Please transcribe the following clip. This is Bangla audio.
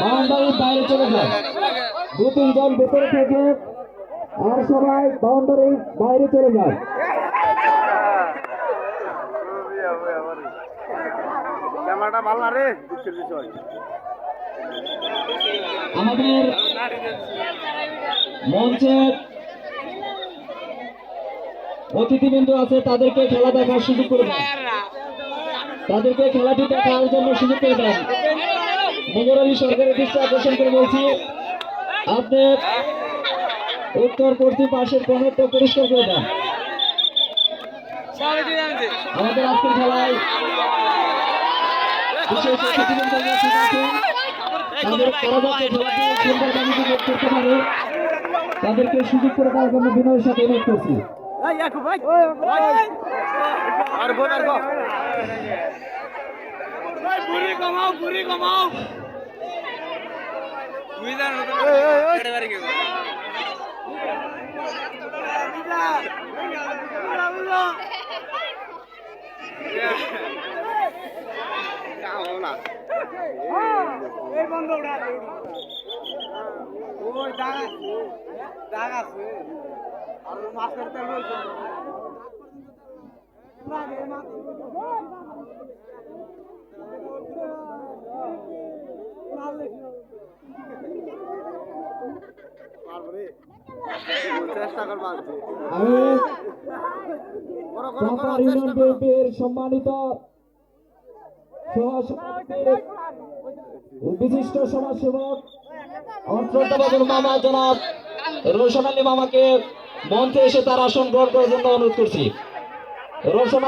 বাউন্ডারির বাইরে চলে যায় দু তিনজন ভেতরে থেকে আর সবাই বাউন্ডারির বাইরে চলে যায় ক্যামেরাটা ভালো না রে? দুঃখের বিষয় আমাদের মঞ্চে অতিথিবৃন্দ আছে তাদেরকে খেলা দেখার সুযোগ করে দেন তাদেরকে খেলাটি দেখার জন্য সুযোগ করে দেন মোমর আলী সরকারের দৃষ্টি আকর্ষণ করে বলছি আপনি উত্তর পশ্চিম পাশের কর্নারটা পরিষ্কার করে দেন। আমাদের আজকের খেলায় বিশেষ অতিথিবৃন্দ তাদেরকে সুযোগ করে দেওয়ার জন্য বিনয়ের সাথে অনুরোধ করছি। আর বোন আর গো বুড়ি কমাও বুড়ি কমাও। মাছের তেল রয়েছে চেষ্টা সম্মানিত বিশিষ্ট সমাজসেবক অন্তর্বাবুর মামা জনাব রোশন আলী মামাকে মঞ্চে এসে তার আসন গ্রহণ করার জন্য অনুরোধ করছি। রোশন